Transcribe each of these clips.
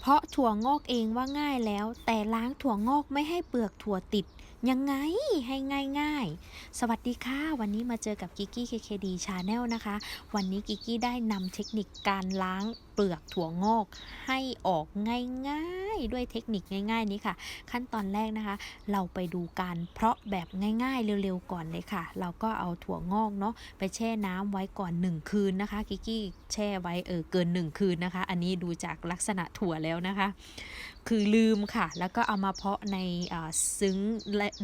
เพราะถั่วงอกเองว่าง่ายแล้ว แต่ล้างถั่วงอกไม่ให้เปลือกถั่วติด ยังไงให้ง่ายๆ สวัสดีค่ะ วันนี้มาเจอกับกิกกี้เคเคดีชาแนลนะคะ วันนี้กิกกี้ได้นำเทคนิคการล้างเปลือกถั่วงอกให้ออกง่ายๆ ด้วยเทคนิคง่าย ๆ นี้ค่ะ ขั้นตอนแรกนะคะ เราไปดูการเพาะแบบง่าย ๆ เร็วๆก่อนเลยค่ะ เราก็เอาถั่วงอกเนาะไปแช่น้ำไว้ก่อน 1 คืนนะคะกิกกี้แช่ไว้เออเกิน 1 คืนนะคะ อันนี้ดูจากลักษณะถั่วแล้วนะคะ คือลืมค่ะ แล้วก็เอามาเพาะในซึ้ง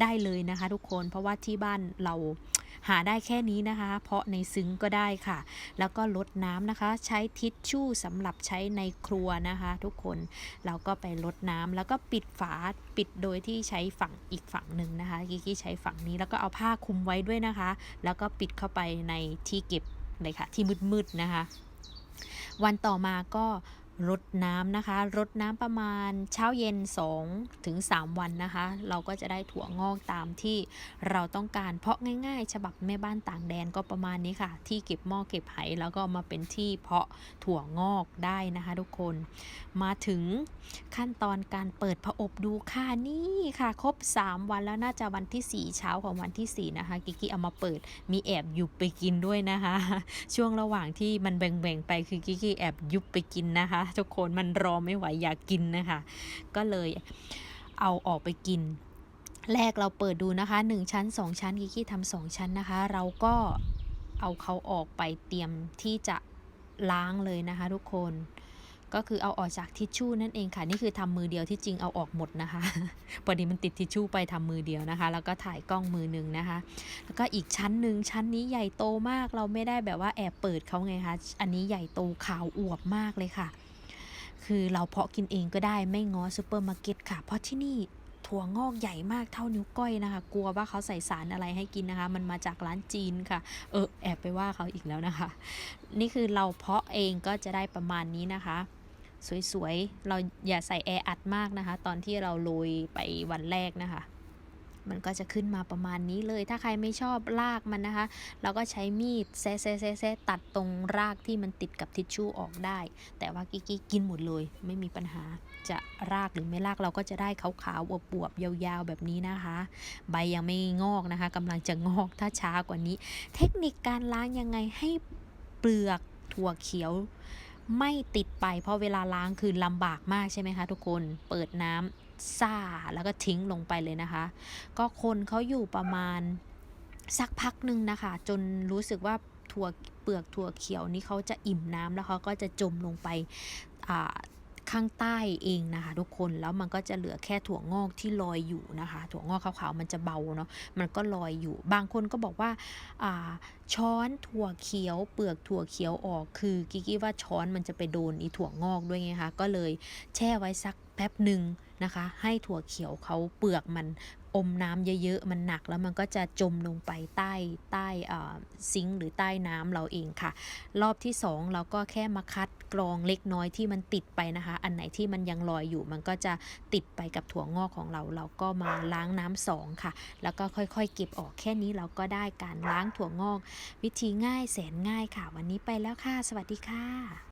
ได้เลยนะคะ ทุกคนเพราะว่าที่บ้านเรา หาได้แค่นี้นะคะ เพาะในซึ้งก็ได้ค่ะ แล้วก็ลดน้ำนะคะ ใช้ทิชชู่สำหรับใช้ในครัวนะคะ ทุกคนเราก็ไปลดน้ำแล้วก็ปิดฝาปิดโดยที่ใช้ฝั่งอีกฝั่งหนึ่งนะคะกิกกี้ใช้ฝั่งนี้แล้วก็เอาผ้าคลุมไว้ด้วยนะคะ แล้วก็ปิดเข้าไปในที่เก็บเลยค่ะที่มืดๆนะคะ วันต่อมาก็ รดน้ำนะคะ รดน้ำประมาณเช้าเย็น2ถึง3วันนะคะ เราก็จะได้ถั่วงอกตามที่เราต้องการเพราะง่าย ๆ ฉบับแม่บ้านต่างแดนก็ประมาณนี้ค่ะ ที่เก็บหม้อเก็บไหแล้วก็เอามาเป็นที่เพาะถั่วงอกได้นะคะ ทุกคน มาถึงขั้นตอนการเปิดผอบดูค่ะนี่ค่ะ ครบ 3 วันแล้วน่าจะวันที่ 4 เช้าของวันที่ 4 นะคะ กิกกี้เอามาเปิดมีแอบยุบไปกินด้วยนะคะ ช่วงระหว่างที่มันแบ่งๆไปคือกิกกี้แอบยุบไปกินนะคะทุกคนมันรอไม่ไหวอยากกินนะคะ ก็เลยเอาออกไปกิน แรกเราเปิดดูนะคะ 1 ชั้น 2 ชั้นกิกกี้ทำสองชั้นนะคะ เราก็เอาเขาออกไปเตรียมที่จะล้างเลยนะคะทุกคนก็คือเอาออกจากทิชชู่นั่นเองค่ะ นี่คือทำมือเดียวที่จริงเอาออกหมดนะคะพอดีมันติดทิชชู่ไปทำมือเดียวนะคะ แล้วก็ถ่ายกล้องมือหนึ่งนะคะ แล้วก็อีกชั้นหนึ่งชั้นนี้ใหญ่โตมากเราไม่ได้แบบว่าแอบเปิดเขาไงคะอันนี้ใหญ่โตขาวอวบมากเลยค่ะ คือเราเพาะกินเองก็ได้ไม่ง้อซูเปอร์มาร์เก็ตค่ะ เพราะที่นี่ถั่วงอกใหญ่มากเท่านิ้วก้อยนะคะ กลัวว่าเขาใส่สารอะไรให้กินนะคะ มันมาจากร้านจีนค่ะ เออแอบไปว่าเขาอีกแล้วนะคะ นี่คือเราเพาะเองก็จะได้ประมาณนี้นะคะ สวยๆ เราอย่าใส่แออัดมากนะคะ ตอนที่เราโรยไปวันแรกนะคะ มันก็จะขึ้นมาประมาณนี้เลย ถ้าใครไม่ชอบรากมันนะคะ เราก็ใช้มีดแซะแซะแซะตัดตรงรากที่มันติดกับทิชชู่ออกได้ แต่ว่ากิกกี้กินหมดเลย ไม่มีปัญหา จะรากหรือไม่รากเราก็จะได้ขาวๆอวบๆยาวๆแบบนี้นะคะ ใบยังไม่งอกนะคะกำลังจะงอกถ้าช้ากว่านี้ เทคนิคการล้างยังไงให้เปลือกถั่วเขียว ไม่ติดไปเพราะเวลาล้างคือลำบากมากใช่ไหมคะทุกคนเปิดน้ำซ่าแล้วก็ทิ้งลงไปเลยนะคะ ก็คนเขาอยู่ประมาณสักพักหนึ่งนะคะ จนรู้สึกว่าถั่วเปลือกถั่วเขียวนี้เขาจะอิ่มน้ำแล้วเขาก็จะจมลงไปอ่า ข้างใต้เองนะคะ ทุกคนแล้วมันก็จะเหลือแค่ถั่วงอกที่ลอยอยู่นะคะ ถั่วงอกขาวๆมันจะเบาเนาะมันก็ลอยอยู่ บางคนก็บอกว่าาช้อนถั่วเขียว เปลือกถั่วเขียวออกคือกิกกี้ว่าช้อนมันจะไปโดนอีถั่วงอกด้วยไงคะก็เลยแช่ไว้สักแป๊บหนึ่งนะคะ ให้ถั่วเขียวเขาเปลือกมัน อมน้ำเยอะๆ มันหนักแล้วมันก็จะจมลงไปใต้ใต้ซิงค์หรือใต้น้ำเราเองค่ะ รอบที่ 2 เราก็แค่มาคัดกรองเล็กน้อยที่มันติดไปนะคะ อันไหนที่มันยังลอยอยู่ มันก็จะติดไปกับถั่วงอกของเรา เราก็มาล้างน้ำสองค่ะ แล้วก็ค่อยๆ เก็บออกแค่นี้เราก็ได้การล้างถั่วงอก วิธีง่ายแสนง่ายค่ะ วันนี้ไปแล้วค่ะ สวัสดีค่ะ